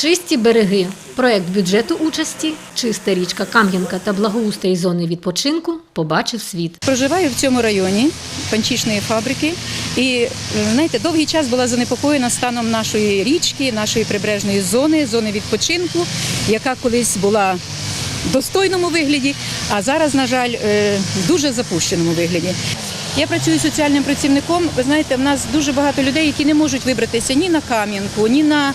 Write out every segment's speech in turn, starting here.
Чисті береги. Проект бюджету участі, чиста річка Кам'янка та благоустрій зони відпочинку побачив світ. Проживаю в цьому районі панчішної фабрики, і знаєте, довгий час була занепокоєна станом нашої річки, нашої прибережної зони, зони відпочинку, яка колись була в достойному вигляді, а зараз, на жаль, е, в дуже запущеному вигляді. Я працюю соціальним працівником. Ви знаєте, в нас дуже багато людей, які не можуть вибратися ні на Кам'янку, ні на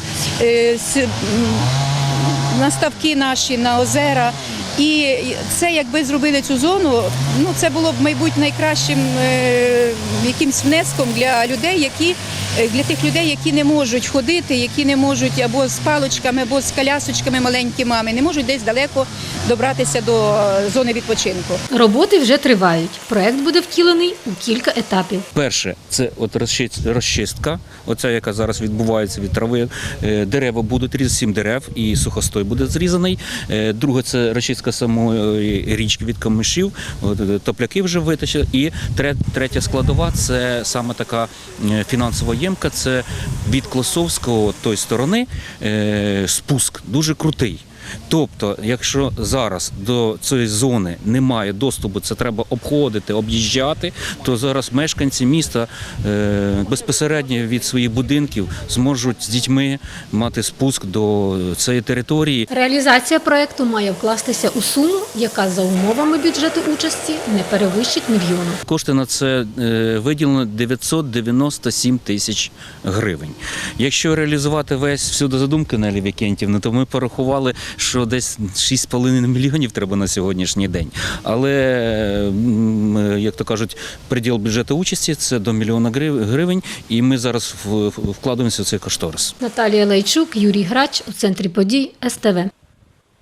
на ставки наші, на озера. І це, якби зробили цю зону, ну це було б, мабуть, найкращим е, якимсь внеском для людей, які е, для тих людей, які не можуть ходити, які не можуть або з палочками, або з колясочками маленькими, не можуть десь далеко добратися до е, зони відпочинку. Роботи вже тривають. Проект буде втілений у кілька етапів. Перше, це от розчистка, оця, яка зараз відбувається від трави. Е, Дерева будуть різати, сім дерев і сухостой буде зрізаний. Е, Друге, це розчистка самої річки від камишів, е, топляки вже витащили. І третя складова це саме така е, фінансова ємка. Це від Клосовського тої сторони е, спуск дуже крутий. Тобто, якщо зараз до цієї зони немає доступу, це треба обходити, об'їжджати, то зараз мешканці міста е, безпосередньо від своїх будинків зможуть з дітьми мати спуск до цієї території. Реалізація проекту має вкластися у суму, яка за умовами бюджету участі не перевищить мільйону. Кошти на це е, виділено 997 тисяч гривень. Якщо реалізувати весь всю задумку Нелі Вікентівни, то ми порахували, що десь 6,5 мільйонів треба на сьогоднішній день. Але, м, як то кажуть, приділ бюджету участі це до мільйона грив- гривень, і ми зараз вкладаємося в цей кошторис. Наталія Лайчук, Юрій Грач у центрі подій СТВ.